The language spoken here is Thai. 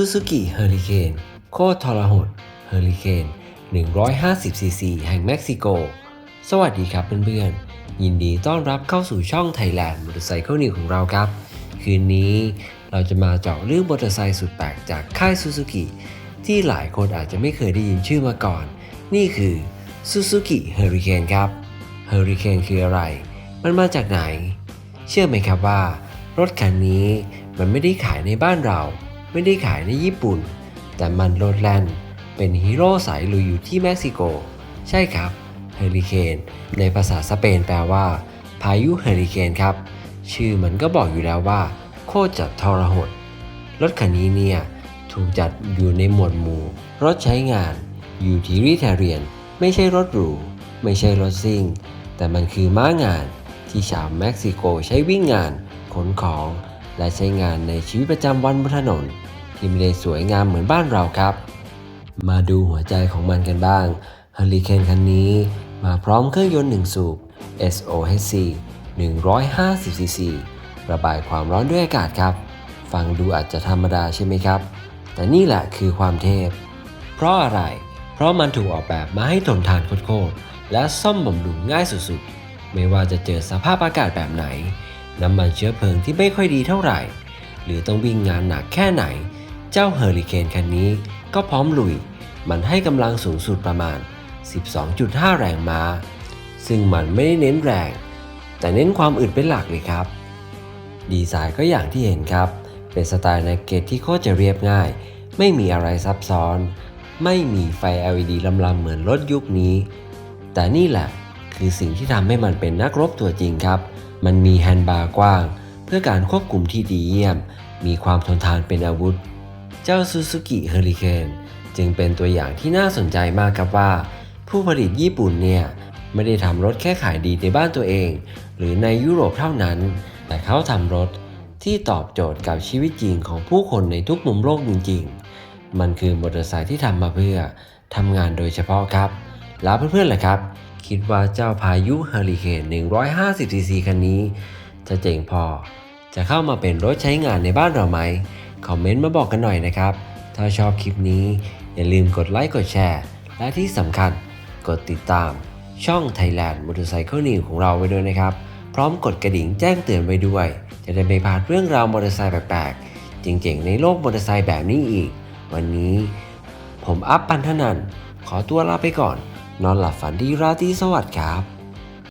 Suzuki Hurricane โคตรทรหด Hurricane 150 cc แห่งเม็กซิโก สวัสดีครับเพื่อนๆ ยินดีต้อนรับเข้าสู่ช่อง Thailand Motorcycle News ของเราครับ คืนนี้เราจะมาเจาะเรื่องมอเตอร์ไซค์สุดแปลกจากค่าย Suzuki ที่หลายคนอาจจะไม่เคยได้ยินชื่อมาก่อน นี่คือ Suzuki Hurricane ครับ Hurricane คืออะไร มันมาจากไหน เชื่อไหมครับว่า รถคันนี้มันไม่ได้ขายในบ้านเรา ไม่ได้ขายในญี่ปุ่น แต่มันโลดแล่นเป็นฮีโร่สายลุยอยู่ที่เม็กซิโก ใช่ครับเฮอริเคนในภาษาสเปนแปลว่า พายุเฮอริเคนครับ ชื่อมันก็บอกอยู่แล้วว่า โคตรจะทรหด รถคันนี้เนี่ย ถูกจัดอยู่ในหมวดหมู่ รถใช้งานอยู่ทิลิเทเรียน ไม่ใช่รถหรู ไม่ใช่รถซิ่ง แต่มันคือม้างานที่ชาวเม็กซิโกใช้วิ่งงานขนของ และใช้งานในชีวิตประจำวันบนถนน ที่ไม่ได้สวยงามเหมือนบ้านเราครับ มาดูหัวใจของมันกันบ้างฮ u ริเคนคันนี้มาพร้อมเครื่องยนต์ 1 สูบ SOHC 150cc ระบายความร้อนด้วยอากาศครับ ฟังดูอาจจะธรรมดาใช่ไหมครับ แต่นี่แหละคือความเทพ เพราะอะไร เพราะมันถูกออกแบบมาให้ทนทานโคตรๆและซ่อมบำรุงง่ายสุดๆ ไม่ว่าจะเจอสภาพอากาศแบบไหน น้ำมันเชื้อเพลิงที่ไม่ค่อยดีเท่าไหร่ หรือต้องวิ่งงานหนักแค่ไหน เจ้าเฮอริเคนคันนี้ก็พร้อมลุย มันให้กำลังสูงสุดประมาณ 12.5 แรงม้า ซึ่งมันไม่ได้เน้นแรง แต่เน้นความอึดเป็นหลักเลยครับ ดีไซน์ก็อย่างที่เห็นครับ เป็นสไตล์ในเกตที่โคตรจะเรียบง่าย ไม่มีอะไรซับซ้อน ไม่มีไฟ LED ลำๆเหมือนรถยุคนี้ แต่นี่แหละ คือสิ่งที่ทำให้มันเป็นนักรบตัวจริงครับ มันมีแฮนด์บาร์กว้าง เพื่อการควบคุมที่ดีเยี่ยม มีความทนทานเป็นอาวุธ เจ้า Suzuki Hurricane จึงเป็นตัวอย่างที่น่าสนใจมากครับว่า ผู้ผลิตญี่ปุ่นเนี่ย ไม่ได้ทำรถแค่ขายดีในบ้านตัวเอง หรือในยุโรปเท่านั้น แต่เขาทำรถที่ตอบโจทย์กับชีวิตจริงของผู้คนในทุกมุมโลกจริงๆ มันคือมอเตอร์ไซค์ที่ทำมาเพื่อทำงานโดยเฉพาะครับ แล้วเพื่อนๆล่ะครับ คิดว่าเจ้าพายุเฮอริเคน150 cc คันนี้ จะเจ๋งพอ จะเข้ามาเป็นรถใช้งานในบ้านเราไหม คอมเมนต์มาบอกกันหน่อยนะครับ ถ้าชอบคลิปนี้ อย่าลืมกดไลค์กดแชร์ และที่สำคัญกดติดตาม ช่อง Thailand Motorcycle News ของเราไว้ด้วยนะครับ พร้อมกดกระดิ่งแจ้งเตือนไว้ด้วย จะได้ไม่พลาดเรื่องราวมอเตอร์ไซค์แปลกๆ เจ๋งๆ ในโลกมอเตอร์ไซค์แบบนี้อีก วันนี้ ผมอัพปันธนันขอตัวลาไปก่อน นอนหลับฝันดีราตรีสวัสดิ์ครับ